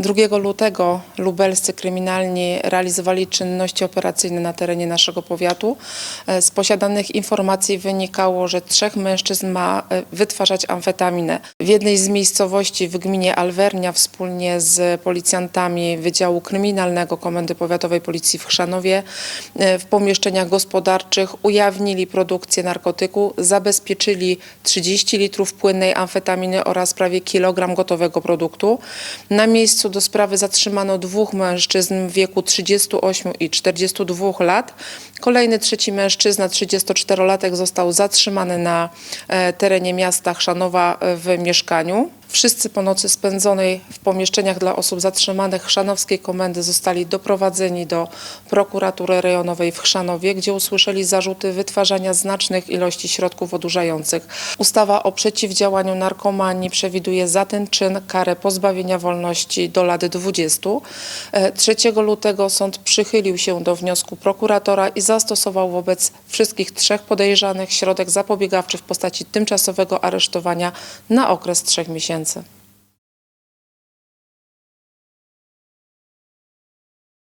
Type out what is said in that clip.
2 lutego lubelscy kryminalni realizowali czynności operacyjne na terenie naszego powiatu. E, Z posiadanych informacji wynikało, że trzech mężczyzn ma e, wytwarzać amfetaminę. W jednej z miejscowości w gminie Alwernia wspólnie z policjantami Wydziału Kryminalnego Komendy Powiatowej Policji w Chrzanowie e, w pomieszczeniach gospodarczych ujawnili produkcję narkotyku, zabezpieczyli 30 litrów płynnej amfetaminy oraz prawie kilogram gotowego produktu. Na miejscu do sprawy zatrzymano dwóch mężczyzn w wieku 38 i 42 lat. Kolejny trzeci mężczyzna, 34-latek, został zatrzymany na e, terenie miasta Chrzanowa e, w mieszkaniu. Wszyscy po nocy spędzonej w pomieszczeniach dla osób zatrzymanych Chrzanowskiej Komendy zostali doprowadzeni do prokuratury rejonowej w Chrzanowie, gdzie usłyszeli zarzuty wytwarzania znacznych ilości środków odurzających. Ustawa o przeciwdziałaniu narkomanii przewiduje za ten czyn karę pozbawienia wolności do lat 20. E, 3 lutego sąd przychylił się do wniosku prokuratora i zastosował wobec wszystkich trzech podejrzanych środek zapobiegawczy w postaci tymczasowego aresztowania na okres trzech miesięcy. станцию.